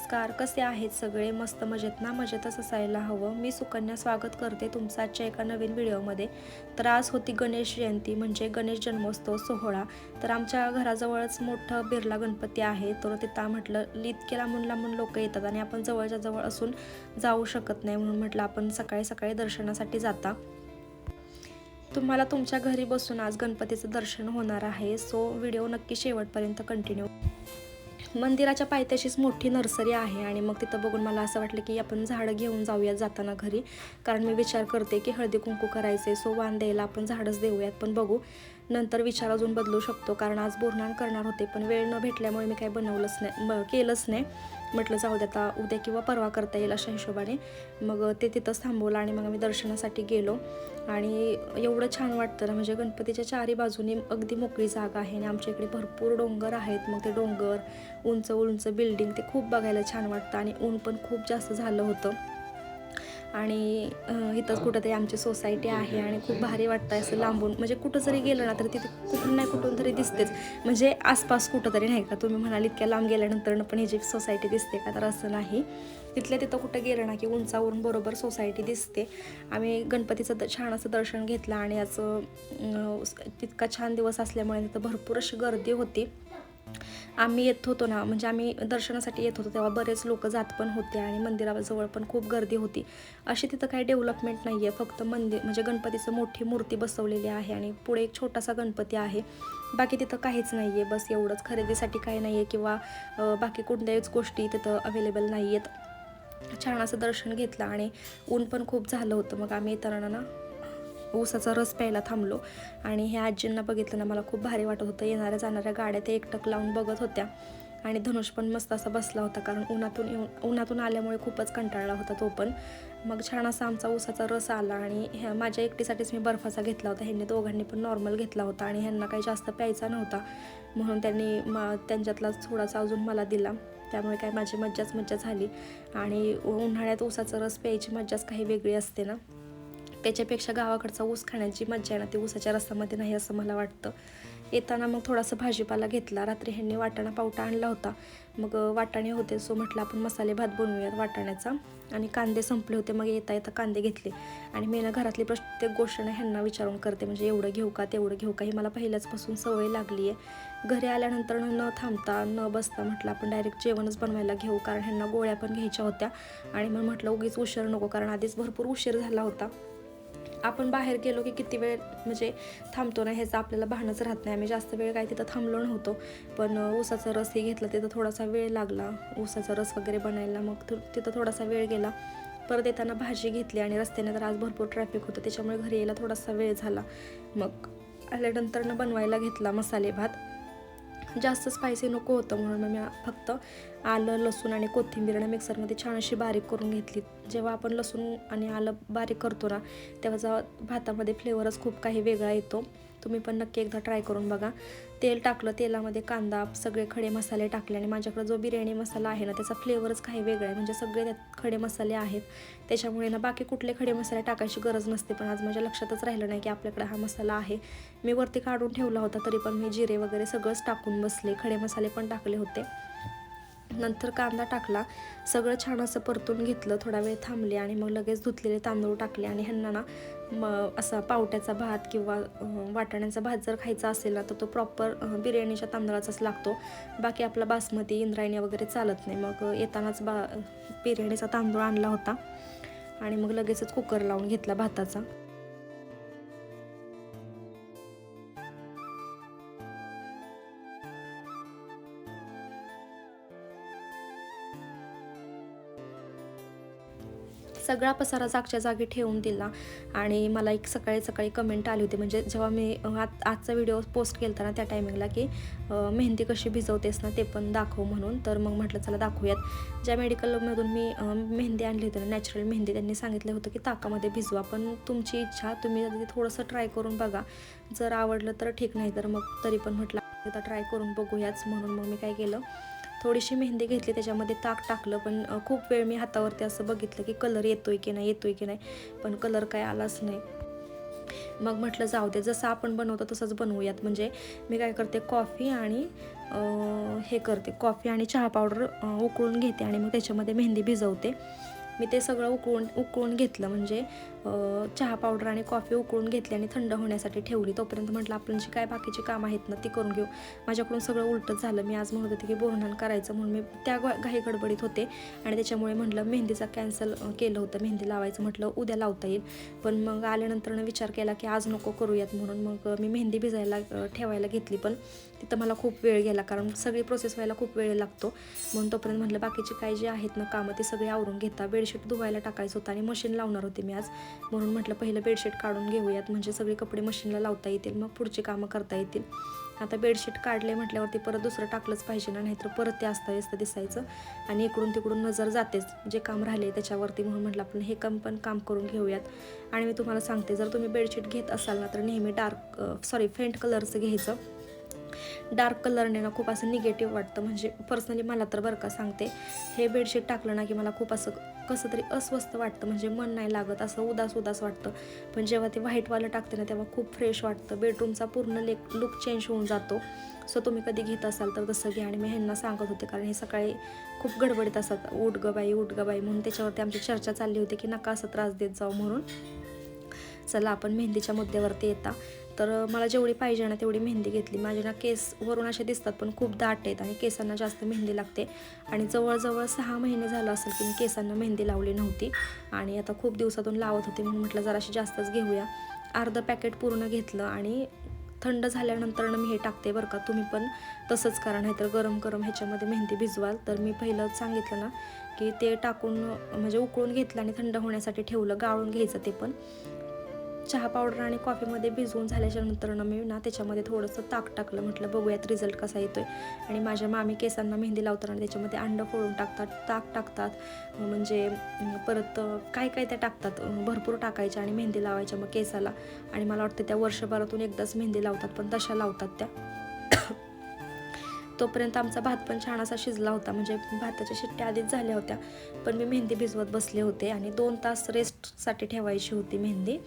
नमस्कार कसे आहेत सगळे? मस्त मजेत ना? मजेतच असायला हवं. मी सुकन्या स्वागत करते तुमचं आजच्या एका नवीन व्हिडिओमध्ये. तर आज होती गणेश जयंती म्हणजे गणेश जन्मोत्सव सोहळा. तर आमच्या घराजवळच मोठं बिर्ला गणपती आहे. तर तिथं म्हटलं इतके लांबून लांबून लोक येतात आणि आपण जवळच्या जवळ असून जाऊ शकत नाही. म्हणून म्हटलं आपण सकाळी सकाळी दर्शनासाठी जाता. तुम्हाला तुमच्या घरी बसून आज गणपतीचं दर्शन होणार आहे. सो व्हिडिओ नक्की शेवटपर्यंत कंटिन्यू मंदिराच्या पायथ्याशीच मोठी नर्सरी आहे आणि मग तिथं बघून मला असं वाटलं की आपण झाडं घेऊन जाऊयात जाताना घरी. कारण मी विचार करते की हळदी कुंकू करायचे सो वाण द्यायला आपण झाडच देऊयात पण बघू. नंतर विचार अजून बदलू शकतो कारण आज बोरणान करणार होते पण वेळ न भेटल्यामुळे मी काही बनवलंच नाही केलंच नाही. म्हटलं जाऊ दे आता उद्या किंवा परवा करता येईल अशा हिशोबाने. मग ते तिथंच थांबवलं आणि मग आम्ही दर्शनासाठी गेलो. आणि एवढं छान वाटतं ना म्हणजे गणपतीच्या चारी बाजूने अगदी मोकळी जागा आहे आणि आमच्या इकडे भरपूर डोंगर आहेत. मग ते डोंगर उंच उंच बिल्डिंग ते खूप बघायला छान वाटतं आणि ऊन पण खूप जास्त झालं होतं. आणि इथंच कुठंतरी आमची सोसायटी आहे आणि खूप भारी वाटतं असं लांबून. म्हणजे कुठं जरी गेलं ना तर तिथे कुठून नाही कुठून तरी दिसतेच. म्हणजे आसपास कुठंतरी नाही का तुम्ही म्हणाल इतक्या लांब गेल्यानंतर पण ही जी सोसायटी दिसते का तर असं नाही. तिथल्या तिथं कुठं गेलं ना की उंचावरून बरोबर सोसायटी दिसते. आम्ही गणपतीचं द- छान असं दर्शन घेतलं आणि असं तितका छान दिवस असल्यामुळे तिथं भरपूर अशी गर्दी होती. आम्ही येत होतो ना म्हणजे आम्ही दर्शनासाठी येत होतो तेव्हा बरेच लोक जात पण होते आणि मंदिराजवळ पण खूप गर्दी होती. अशी तिथं काही डेव्हलपमेंट नाही आहे फक्त मंदिर म्हणजे गणपतीचं मोठी मूर्ती बसवलेली आहे आणि पुढे एक छोटासा गणपती आहे. बाकी तिथं काहीच नाही आहे बस एवढंच. खरेदीसाठी काही नाही आहे किंवा बाकी कोणत्याच गोष्टी तिथं अवेलेबल नाही आहेत छान असं दर्शन घेतलं आणि ऊन पण खूप झालं होतं. मग आम्ही येताना ना ऊसाचा रस प्यायला थांबलो. आणि ह्या आजींना बघितलं ना मला खूप भारी वाटत होतं. येणाऱ्या जाणाऱ्या गाड्या ते एकटक लावून बघत होत्या. आणि धनुष पण मस्त असा बसला होता कारण उन्हातून येऊन उन्हातून आल्यामुळे खूपच कंटाळला होता तो पण. मग छान असा आमचा ऊसाचा रस आला आणि ह्या माझ्या एकटीसाठीच मी बर्फाचा घेतला होता. ह्यांनी दोघांनी पण नॉर्मल घेतला होता आणि ह्यांना काही जास्त प्यायचा नव्हता. म्हणून त्यांनी मा त्यांच्यातला थोडासा अजून मला दिला. त्यामुळे काय माझी मज्जाच मज्जा झाली. आणि उन्हाळ्यात ऊसाचा रस प्यायची मज्जाच काही वेगळी असते ना. त्याच्यापेक्षा गावाकडचा ऊस खाण्याची मज्जा आहे ना ती ऊसाच्या रसामध्ये नाही असं मला वाटतं. येताना मग थोडासा भाजीपाला घेतला. रात्री ह्यांनी वाटाणा पावटा आणला होता. मग वाटाणे होते सो म्हटलं आपण मसाले भात बनवूयात वाटाण्याचा. आणि कांदे संपले होते मग येता येता कांदे घेतले. आणि मी ना घरातली प्रत्येक गोष्ट ना ह्यांना विचारून करते म्हणजे एवढं घेऊ का तेवढं घेऊ का ही मला पहिल्याचपासून सवय लागली आहे. घरी आल्यानंतर न थांबता न बसता म्हटलं आपण डायरेक्ट जेवणच बनवायला घेऊ कारण ह्यांना गोळ्या पण घ्यायच्या होत्या. आणि मग म्हटलं उगीच उशीर नको कारण आधीच भरपूर उशीर झाला होता. आपण बाहेर गेलो की किती वेळ म्हणजे थांबतो ना ह्याचं आपल्याला भानच राहत नाही. आम्ही जास्त वेळ काय तिथं थांबलो नव्हतो. पण ऊसाचा रसही घेतला तिथं थोडासा वेळ लागला. ऊसाचा रस वगैरे बनायला मग तिथं थोडासा वेळ गेला. परत येताना भाजी घेतली आणि रस्त्याने तर आज भरपूर ट्रॅफिक होतं. त्याच्यामुळे घरी यायला थोडासा वेळ झाला. मग आल्यानंतरनं बनवायला घेतला मसाले भात. जास्त स्पायसी नको होतं म्हणून मग मी फक्त आलं लसूण आणि कोथिंबीर मिक्सरमध्ये छान अशी बारीक करून घेतली. जेव्हा आपण लसूण आणि आलं बारीक करतो ना तेव्हा जेव्हा भातामध्ये फ्लेवरच खूप काही वेगळा येतो. तुम्ही पण नक्की एकदा ट्राय करून बघा. तेल टाकलं तेलामध्ये कांदा सगळे खडे मसाले टाकले आणि माझ्याकडे जो बिर्याणी मसाला आहे ना त्याचा फ्लेवरच काही वेगळा आहे. म्हणजे सगळे त्यात खडे मसाले आहेत. त्याच्यामुळे ना बाकी कुठले खडे मसाले टाकायची गरज नसते. पण आज माझ्या लक्षातच राहिलं नाही की आपल्याकडे हा मसाला आहे. मी वरती काढून ठेवला होता तरी पण मी जिरे वगैरे सगळंच टाकून बसले. खडे मसाले पण टाकले होते. नंतर कांदा टाकला. सगळं छान असं परतून घेतलं. थोडा वेळ थांबले आणि मग लगेच धुतलेले तांदूळ टाकले आणि ह्यांना ना मग असा पावट्याचा भात किंवा वाटाण्याचा भात जर खायचा असेल ना तर तो प्रॉपर बिर्याणीच्या तांदळाचाच लागतो. बाकी आपला बासमती इंद्रायणी वगैरे चालत नाही. मग येतानाच बा बिर्याणीचा तांदूळ आणला होता. आणि मग लगेचच कुकर लावून घेतला भाताचा. सगळा पसारा जागच्या जागी ठेवून दिला. आणि मला एक सकाळी सकाळी कमेंट आली होती. म्हणजे जेव्हा मी आज आत आजचा व्हिडिओ पोस्ट केला ना त्या टायमिंगला की मेहंदी कशी भिजवतेस ना ते पण दाखव म्हणून. तर मग म्हटलं चला दाखवूयात. ज्या मेडिकलमधून मी मेहंदी आणली होती ना नॅचरल मेहंदी त्यांनी सांगितलं होतं की ताकामध्ये भिजवा. पण तुमची इच्छा तुम्ही थोडंसं ट्राय करून बघा. जर आवडलं तर ठीक नाही तर मग तरी पण म्हटलं एकदा ट्राय करून बघूयाच म्हणून मग मी काय केलं. थोडीशी मेहंदी घेतली त्याच्यामध्ये ताक टाकलं पण खूप वेळ मी हातावरती असं बघितलं की कलर येतोय की नाही येतोय की नाही पण कलर काय आलाच नाही. मग म्हटलं जाऊ दे जसं आपण बनवतो तसंच बनवूयात. म्हणजे मी काय करते कॉफी आणि हे करते कॉफी आणि चहा पावडर उकळून घेते आणि मग त्याच्यामध्ये मेहंदी भिजवते. मी ते सगळं उकळून उकळून घेतलं. म्हणजे चहा पावडर आणि कॉफी उकळून घेतली आणि थंड होण्यासाठी ठेवली. तोपर्यंत म्हटलं आपण जी काय बाकीची कामं आहेत ना ती करून घेऊ. माझ्याकडून सगळं उलटंच झालं. मी आज म्हणत होते की बोरणान करायचं म्हणून मी त्या ग- घाई गडबडीत होते. आणि त्याच्यामुळे म्हटलं मेहंदीचा कॅन्सल केलं होतं. मेहंदी लावायचं म्हटलं उद्या लावता येईल. पण मग आल्यानंतर विचार केला की आज नको करूयात म्हणून मग मी मेहंदी भिजायला ठेवायला घेतली. पण तिथं मला खूप वेळ गेला. कारण सगळी प्रोसेस व्हायला खूप वेळ लागतो. म्हणून तोपर्यंत म्हटलं बाकीची काय जे आहेत ना कामं ते सगळे आवरून घेता. बेडशीट धुवायला टाकायचं होतं आणि मशीन लावणार होते मी आज. म्हणून म्हटलं पहिलं बेडशीट काढून घेऊयात म्हणजे सगळे कपडे मशीनला लावता येतील मग पुढची कामं करता येतील. आता बेडशीट काढले म्हटल्यावरती परत दुसरं टाकलंच पाहिजे ना नाहीतर परत ते अस्ताव्यस्त दिसायचं. आणि इकडून तिकडून नजर जातेच जे काम राहिले त्याच्यावरती म्हणून म्हटलं आपण हे काम पण काम करून घेऊयात. आणि मी तुम्हाला सांगते जर तुम्ही बेडशीट घेत असाल ना तर नेहमी डार्क सॉरी फेंट कलरचं घ्यायचं. डार्क कलरने ना खूप असं निगेटिव्ह वाटतं. म्हणजे पर्सनली मला तर बरं का सांगते हे बेडशीट टाकलं ना की मला खूप असं कसं तरी अस्वस्थ वाटतं. म्हणजे मन नाही लागत असं उदास उदास वाटतं. पण जेव्हा ते व्हाईटवालं टाकते ना तेव्हा खूप फ्रेश वाटतं. बेडरूमचा पूर्ण लेक लुक चेंज होऊन जातो. सो तुम्ही कधी घेत असाल तर तसं घ्या. आणि मी ह्यांना सांगत होते कारण हे सकाळी खूप गडबडीत असतात. उठ ग बाई उठ ग बाई. म्हणून त्याच्यावरती आमची चर्चा चालली होती की नका असं त्रास देत जाऊ म्हणून. चला आपण मेहंदीच्या मुद्द्यावरती येता. तर मला जेवढी पाहिजे ना तेवढी मेहंदी घेतली. माझे ना केस वरून असे दिसतात पण खूप दाट आहेत आणि केसांना जास्त मेहंदी लागते. आणि जवळजवळ सहा महिने झालं असेल की मी केसांना मेहंदी लावली नव्हती. आणि आता खूप दिवसातून लावत होते म्हणून म्हटलं जराशी जास्तच घेऊया. अर्धं पॅकेट पूर्ण घेतलं आणि थंड झाल्यानंतर मी हे टाकते बरं का. तुम्ही पण तसंच करा नाहीतर गरम गरम ह्याच्यामध्ये मेहंदी भिजवाल. तर मी पहिलं सांगितलं ना की ते टाकून म्हणजे उकळून घेतलं आणि थंड होण्यासाठी ठेवलं. गाळून घ्यायचं ते पण. चहा पावडर आणि कॉफीमध्ये भिजवून झाल्याच्यानंतर मी ना त्याच्यामध्ये थोडंसं ताक टाकलं. म्हटलं बघूयात रिझल्ट कसा येतोय. आणि माझ्या मामी केसांना मेहंदी लावताना त्याच्यामध्ये अंडं फोडून टाकतात ताक टाकतात. म्हणजे परत काय काय त्या टाकतात? भरपूर टाकायच्या आणि मेहंदी लावायच्या मग केसाला. आणि मला वाटतं त्या वर्षभरातून एकदाच मेहंदी लावतात पण तशा लावतात त्या. तोपर्यंत आमचा भात पण छान असा शिजला होता. म्हणजे भाताच्या शिट्ट्या आधीच झाल्या होत्या. पण मी मेहंदी भिजवत बसले होते आणि दोन तास रेस्टसाठी ठेवायची होती मेहंदी.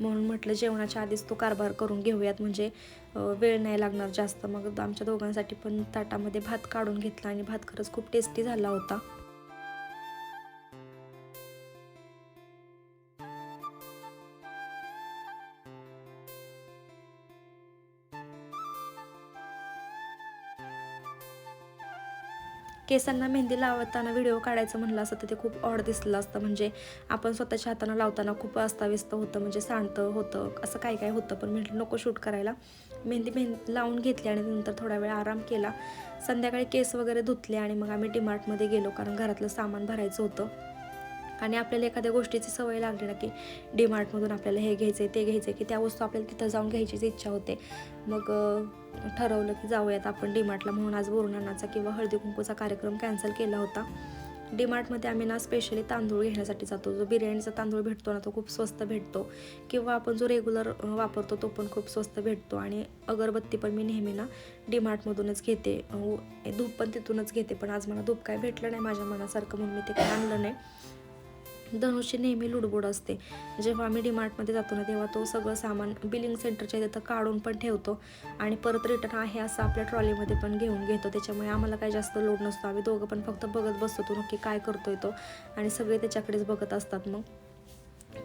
म्हणून म्हटलं जेवणाच्या आधीच तो कारभार करून घेऊयात. म्हणजे वेळ नाही लागणार जास्त. मग आमच्या दोघांसाठी पण ताटामध्ये भात काढून घेतला आणि भात खरंच खूप टेस्टी झाला होता. केसांना मेहंदी लावताना व्हिडिओ काढायचं म्हणलं असतं तर ते खूप ऑड दिसलं असतं. म्हणजे आपण स्वतःच्या हातानं लावताना खूप अस्ताव्यस्त होतं म्हणजे सांडतं होतं असं काय काय होतं. पण म्हटलं नको शूट करायला. मेहंदी मेहंदी लावून घेतली आणि नंतर थोडा वेळ आराम केला. संध्याकाळी केस वगैरे धुतले आणि मग आम्ही डीमार्टमध्ये गेलो कारण घरातलं सामान भरायचं होतं. आणि आपल्याला एखाद्या गोष्टीची सवय लागली ना की डीमार्टमधून आपल्याला हे घ्यायचं आहे ते घ्यायचं आहे की त्या वस्तू आपल्याला तिथं जाऊन घ्यायचीच इच्छा होते. मग ठरवलं की जाऊयात आपण डीमार्टला म्हणून आज बोरणानाचा किंवा हळदी कुंकूचा कार्यक्रम कॅन्सल केला होता. डीमार्टमध्ये आम्ही ना स्पेशली तांदूळ घेण्यासाठी जातो. जो बिर्याणीचा तांदूळ भेटतो ना तो खूप स्वस्त भेटतो. किंवा आपण जो रेग्युलर वापरतो तो पण खूप स्वस्त भेटतो. आणि अगरबत्ती पण मी नेहमी ना डीमार्टमधूनच घेते. धूप पण तिथूनच घेते. पण आज मला धूप काय भेटलं नाही माझ्या मनासारखं म्हणून मी ते काय आणलं नाही. धनुषची नेहमी लुडबुड असते. जेव्हा आम्ही डीमार्टमध्ये जातो ना तेव्हा तो सगळं सामान बिलिंग सेंटरच्या तिथं काढून पण ठेवतो. आणि परत रिटर्न आहे असं आपल्या ट्रॉलीमध्ये पण घेऊन घेतो. त्याच्यामुळे आम्हाला काही जास्त लोड नसतो. आम्ही दोघं पण फक्त बघत बसतो तो नक्की काय करतोय तो. आणि सगळे त्याच्याकडेच बघत असतात मग.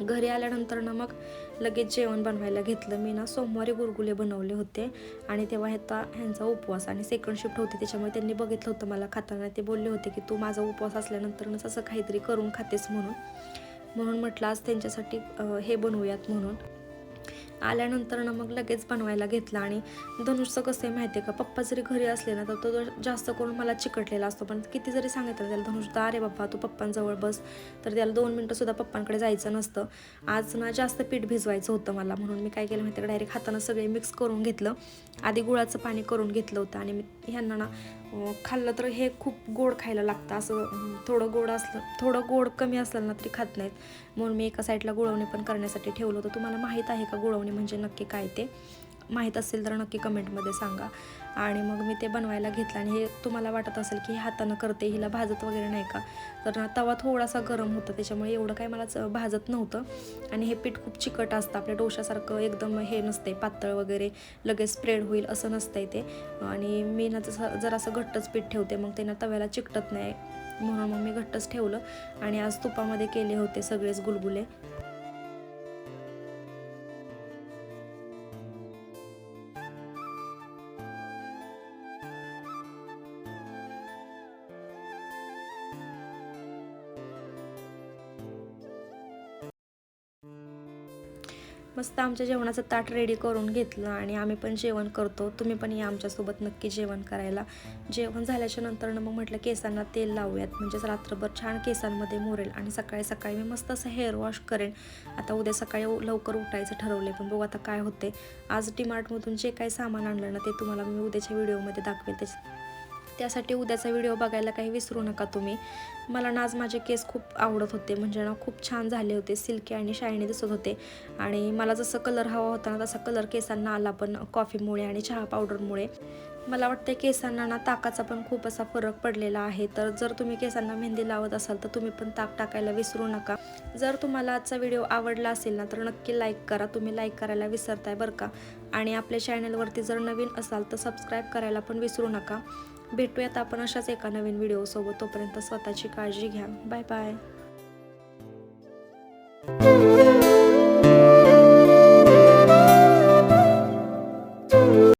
घरी आल्यानंतर ना मग लगेच जेवण बनवायला घेतलं. मी ना सोमवारी गुरगुले बनवले होते आणि तेव्हा ह्याचा ह्यांचा उपवास आणि सेकंड शिफ्ट होते त्याच्यामुळे त्यांनी बघितलं होतं मला खाताना. ते बोलले होते की तू माझा उपवास असल्यानंतरच असं काहीतरी करून खातेस म्हणून. म्हणून म्हटलं आज त्यांच्यासाठी हे बनवूयात म्हणून. आल्यानंतर ना मग लगेच बनवायला घेतलं. आणि धनुषचं कसं आहे माहिती आहे का? पप्पा जरी घरी असले ना तर तो जर जास्त करून मला चिकटलेला असतो. पण किती जरी सांगितलं त्याला धनुष तर अरे बाप्पा तू पप्पांजवळ बस. तर त्याला दोन मिनटंसुद्धा पप्पांकडे जायचं नसतं. आज ना जास्त पीठ भिजवायचं होतं मला. म्हणून मी काय केलं माहिती डायरेक्ट हातानं सगळे मिक्स करून घेतलं. आधी गुळाचं पाणी करून घेतलं होतं. आणि मी ह्यांना ना खाल्लं तर हे खूप गोड खायला लागतं. असं थोडं गोड असलं थोडं गोड कमी असलं ना तरी खात नाहीत. म्हणून मी एका साईडला गुळवणी पण करण्यासाठी ठेवलं होतं. तुम्हाला माहीत आहे का गुळवणी म्हणजे नक्की काय ते माहीत असेल तर नक्की कमेंटमध्ये सांगा. आणि मग मी ते बनवायला घेतलं आणि हे तुम्हाला वाटत असेल की हातानं करते हिला भाजत वगैरे नाही का? तर तवा थोडासा गरम होता त्याच्यामुळे एवढं काय मला भाजत नव्हतं. आणि हे पीठ खूप चिकट असतं आपल्या डोशासारखं एकदम हे नसते पातळ वगैरे लगेच स्प्रेड होईल असं नसतंय ते. आणि मी ना जसं जरासं घट्टच पीठ ठेवते मग ते ना तव्याला चिकटत नाही म्हणून मग मी घट्टच ठेवलं. आणि आज तुपामध्ये केले होते सगळेच गुलगुले. मस्त आमच्या जेवणाचं ताट रेडी करून घेतलं आणि आम्ही पण जेवण करतो. तुम्ही पण या आमच्यासोबत नक्की जेवण करायला. जेवण झाल्याच्यानंतर मग म्हटलं केसांना तेल लावूयात. म्हणजेच रात्रभर छान केसांमध्ये मोरेल आणि सकाळी सकाळी मी मस्त असं हेअर वॉश करेन. आता उद्या सकाळी लवकर उठायचं ठरवले पण बघू आता काय होते आज डीमार्टमधून जे काही सामान आणलं ना ते तुम्हाला मी उद्याच्या व्हिडिओमध्ये दाखवेल. त्याच्या त्यासाठी उद्याचा व्हिडिओ बघायला काही विसरू नका तुम्ही. मला ना आज माझे केस खूप आवडत होते. म्हणजे ना खूप छान झाले होते. सिल्की आणि शायनी दिसत होते. आणि मला जसं कलर हवा होता ना तसा कलर केसांना आला पण कॉफीमुळे आणि चहा पावडरमुळे मला वाटते केसांना ना ताकाचा पण खूप असा फरक पडलेला आहे. तर जर तुम्ही केसांना मेहंदी लावत असाल तर तुम्ही पण ताक टाकायला विसरू नका. जर तुम्हाला आजचा व्हिडिओ आवडला असेल ना तर नक्की लाईक करा. तुम्ही लाईक करायला विसरताय बरं का? आणि आपल्या चॅनलवरती जर नवीन असाल तर सबस्क्राईब करायला पण विसरू नका. भेटूयात आपण अशाच एका नवीन व्हिडिओसोबत तोपर्यंत स्वतःची काळजी घ्या. Bye bye